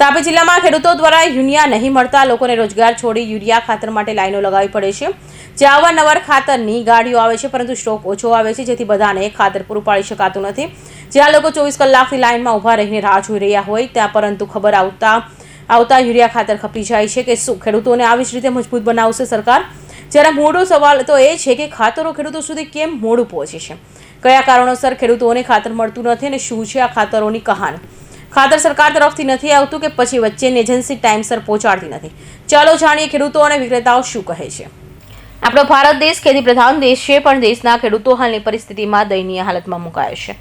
તાપી જિલ્લામાં ખેડૂતો દ્વારા યુરિયા નહીં મળતા લોકોને રોજગાર છોડી યુરિયા ખાતર માટે લાઈનો લગાવવી પડે છે. જે અવારનવાર ખાતરની ગાડીઓ આવે છે, પરંતુ સ્ટોક ઓછો આવે છે, જેથી બધાને ખાતર પૂરું પાડી શકાતું નથી. જ્યાં લોકો ચોવીસ કલાકથી લાઈનમાં ઊભા રહીને રાહ જોઈ રહ્યા હોય, ત્યાં પરંતુ ખબર આવતા આવતા યુરિયા ખાતર ખપી જાય છે કે શું? ખેડૂતોને આવી જ રીતે મજબૂત બનાવશે સરકાર? જ્યારે મોટો સવાલ તો એ છે કે ખાતરો ખેડૂતો સુધી કેમ મોડું પહોંચે છે? કયા કારણોસર ખેડૂતોને ખાતર મળતું નથી અને શું છે આ ખાતરોની કહાની? ખાતર સરકાર તરફથી નથી આવતું કે પછી વચ્ચેની એજન્સી ટાઈમસર પહોંચાડતી નથી. ચાલો જાણીએ ખેડૂતો અને વિક્રેતાઓ શું કહે છે. આપણો ભારત દેશ ખેતી પ્રધાન દેશ છે, પણ દેશના ખેડૂતો હાલની પરિસ્થિતિમાં દયનીય હાલતમાં મુકાયો છે.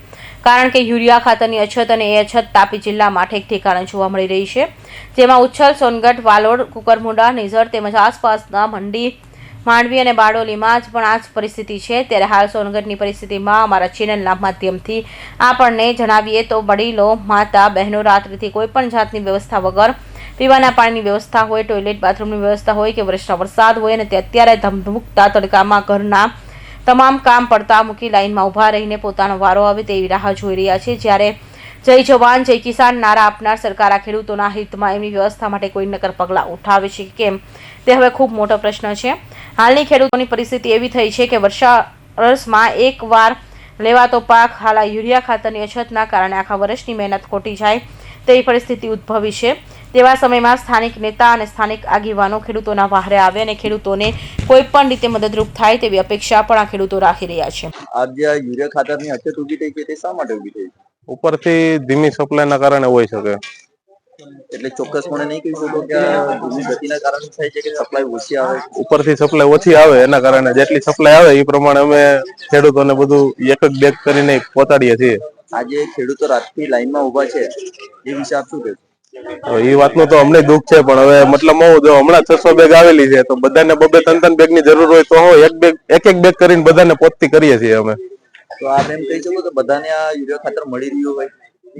કારણ કે યુરિયા ખાતરની અછત અને એ અછત તાપી જિલ્લામાં ઠેક ઠેકાણે જોવા મળી રહી છે. જેમાં ઉચ્છલ સોનગઢ, વાલોડ, કુકરમુંડા, નિઝર તેમજ આસપાસના મંડી માંડવી અને બારડોલીમાં જ પણ આ જ પરિસ્થિતિ છે. ત્યારે હાલ સોનગઢની પરિસ્થિતિમાં અમારા ચેનલના માધ્યમથી આપણને જણાવીએ તો વડીલો, માતા, બહેનો રાત્રિથી કોઈ પણ જાતની વ્યવસ્થા વગર પીવાના પાણીની વ્યવસ્થા હોય, ટોયલેટ, બાથરૂમની વ્યવસ્થા હોય કે વર્ષના વરસાદ હોય અને તે અત્યારે ધમધમુકતા તડકામાં ઘરના તમામ કામ પડતા મૂકી લાઇનમાં ઊભા રહીને પોતાનો વારો આવે તેવી રાહ જોઈ રહ્યા છે. જ્યારે જય જવાન, જય કિસાન. નારા આપનાર સરકાર આ ખેડૂતોના હિતમાં એમની વ્યવસ્થા માટે કોઈ નકર પગલાં ઉઠાવે છે કેમ? તે હવે ખૂબ મોટો પ્રશ્ન છે. હાલની ખેડૂતોની પરિસ્થિતિ એવી થઈ છે કે વર્ષા વર્ષમાં એકવાર લેવાતો પાક હાલ યુરિયા ખાતરની અછતના કારણે આખા વર્ષની મહેનત ખોટી જાય તેવી પરિસ્થિતિ ઉદ્ભવી છે. તેવા સમયમાં સ્થાનિક નેતા અને સ્થાનિક આગેવાનો ખેડૂતોના વહારે આવે અને ખેડૂતોને કોઈ પણ રીતે મદદરૂપ થાય તેવી અપેક્ષા પણ આ ખેડૂતો રાખી રહ્યા છે. આજે યુરિયા ખાતરની અછત ઊભી થઈ છે, તે શા માટે ઊભી થઈ ઉપરથી ધીમી સપ્લાયના કારણે હોઈ શકે. એટલે ચોક્કસપણે નહીં કહી શકો કે ધીમી ગતિના કારણે થાય છે કે સપ્લાય ઓછી આવે? ઉપરથી સપ્લાય ઓછી આવે એના કારણે જેટલી સપ્લાય આવે એ પ્રમાણે અમે ખેડૂતોને બધું એક એક બેગ કરીને પહોંચાડીએ છીએ. આજે ખેડૂતો રાતથી લાઈનમાં ઊભા છે એ વિશે આપ શું કહેશો? એ વાતનું તો અમને દુઃખ છે પણ હવે મતલબ હું જો હમણાં છસો બેગ આવેલી છે તો બધાને બબે ત્રણ ત્રણ બેગની જરૂર હોય તો એક બેગ એક એક બેગ કરીને બધાને પોતતી કરીએ છીએ અમે. તો આપ એમ કહી શકો કે બધાને આ યુરિયા ખાતર મળી રહ્યું હોય.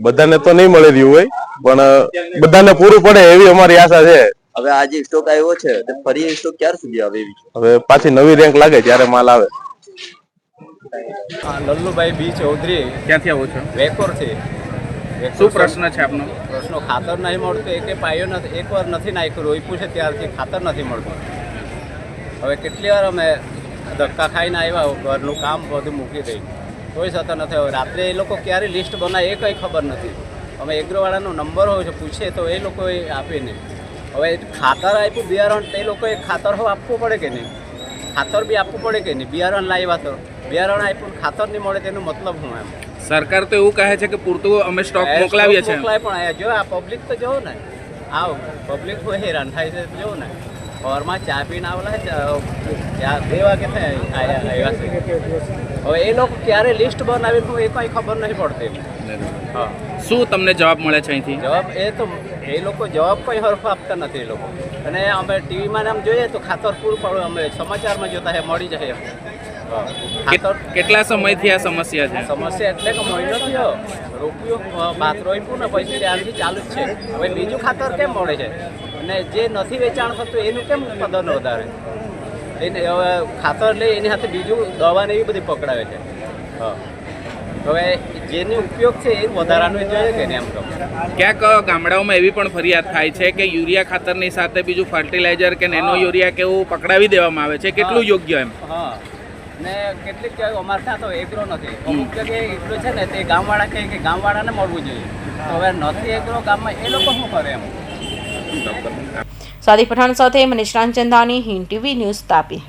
બધાને તો નહીં મળી રહ્યું હોય પણ બધાને પૂરું પડે એવી અમારી આશા છે. હવે આ જે સ્ટોક આવ્યો છે તે ફરી સ્ટોક ક્યાર સુધી આવે એવી? હવે પાછી નવી રેન્ક લાગે ત્યારે માલ આવે. લલ્લુભાઈ બી ચૌધરી. ક્યાંથી આવો છો? વેકોરથી વેકોર શું પ્રશ્ન છે આપનો? પ્રશ્નો ખાતર નહીં મળતું એકે પાયો નથી એકવાર નથી નાખ્યું રોપ્યું છે ત્યારથી ખાતર નથી મળતું. હવે કેટલી વાર અમે ધક્કા ખાઈને આવ્યા ઘરનું કામ બધું મૂકી દઈ. તોય છતાં નથી. હવે રાત્રે એ લોકો ક્યારે લિસ્ટ બનાવે એ કંઈ ખબર નથી. અમે એગ્રોવાળાનો નંબર હોય છે પૂછે તો એ લોકોએ આપે નહીં. હવે ખાતર આપ્યું બિયારણ તે લોકોએ ખાતર હવે આપવું પડે કે નહીં? ખાતર બી આપવું પડે કે નહીં? બિયારણ લાવ્યા તો. બિયારણ આપ્યું ખાતર નહીં મળે તેનો મતલબ શું એમ? સરકાર તો એવું કહે છે કે પૂરતું અમે સ્ટોક મોકલાવીએ છીએ. મોકલાય પણ જો આ પબ્લિક તો જોવો ને. આવ પબ્લિક કોઈ હેરાન થાય છે જોવો ને. સવારમાં ચા પીને આવેલા ચા બે વાગે આવ્યા છે હવે એ લોકો ક્યારે લિસ્ટ બનાવી હું એ કંઈ ખબર નહીં પડતી. હા. શું તમને જવાબ મળે છે અહીંથી? જવાબ એ તો એ લોકો જવાબ કોઈ હરફ આપતા નથી એ લોકો. અને અમે ટીવીમાં આમ જોઈએ તો ખાતર પૂરું પડે અમે સમાચારમાં જોતા હે મળી જાય કેટલા સમયથી આ સમસ્યા છે? સમસ્યા એટલે કે મહિનો થયો. રૂપિયો રોપ્યું ને પછી ત્યારથી ચાલુ જ છે. હવે બીજું ખાતર કેમ મળે છે? અને જે નથી વેચાણ થતું એનું કેમ ઉત્પાદન વધારે? એને હવે ખાતર લે એની સાથે બીજું દવાને એવી બધી પકડાવે છે. હા. હવે જેનો ઉપયોગ છે એ વધારાનું જોઈએ કે ને એમ તો? ક્યાંક ગામડાઓમાં એવી પણ ફરિયાદ થાય છે કે યુરિયા ખાતરની સાથે બીજું ફર્ટિલાઇઝર કે નેનો યુરિયા કે એવું પકડાવી દેવામાં આવે છે. કેટલું યોગ્ય એમ? હા. ને કેટલીક અમારે ત્યાં તો એગ્રો નથી. અમુક જગ્યાએ એગ્રો છે ને તે ગામવાળા કહે કે ગામવાળાને મળવું જોઈએ. તો હવે નથી એગ્રો ગામમાં એ લોકો શું કરે એમ? સાદી પઠાણ સાથે મનીષ રામચંદાની હિન્દ ટીવી ન્યૂઝ તાપી.